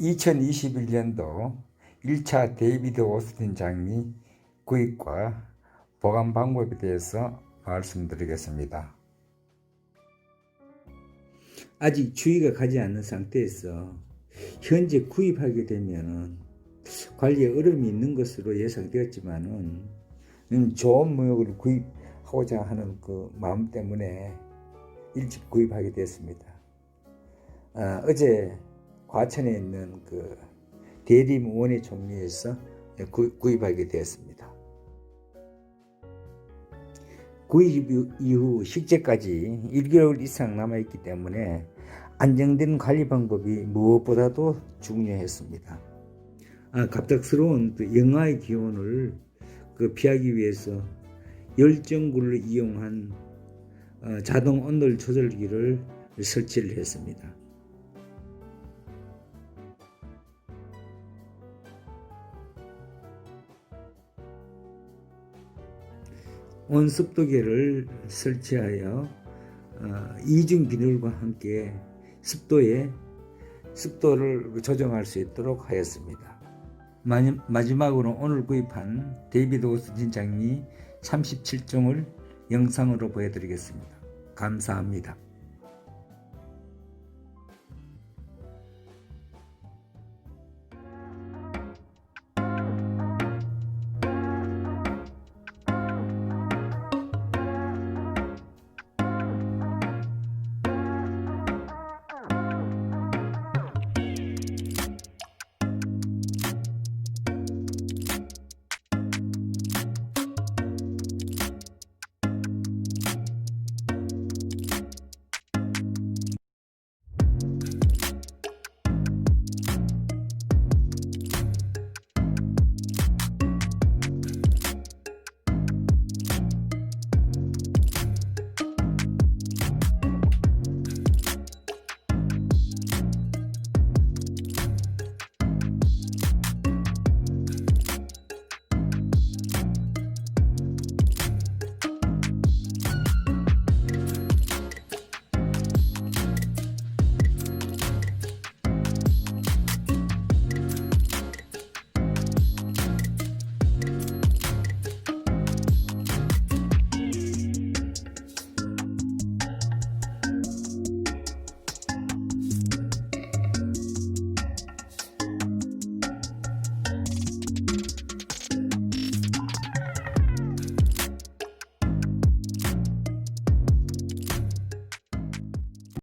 2021년도 1차 데이비드 오스틴 장미 구입과 보관 방법에 대해서 말씀드리겠습니다. 아직 주의가 가지 않는 상태에서 현재 구입하게 되면은 관리에 어려움이 있는 것으로 예상되었지만은 음, 좋은 무역을 구입하고자 하는 그 마음 때문에 일찍 구입하게 됐습니다. 아, 어제 과천에 있는 그 대림 원예 종류에서 구, 구입하게 되었습니다. 구입 이후 식재까지 1개월 이상 남아있기 때문에 안정된 관리 방법이 무엇보다도 중요했습니다. 아, 갑작스러운 그 영하의 기온을 그 피하기 위해서 열정구를 이용한 어, 자동 온돌 조절기를 설치를 했습니다. 온습도계를 설치하여 어, 이중 비늘과 함께 습도에 습도를 조정할 수 있도록 하였습니다. 마지막으로 오늘 구입한 데이비드 오스틴 장미 37종을 영상으로 보여드리겠습니다. 감사합니다.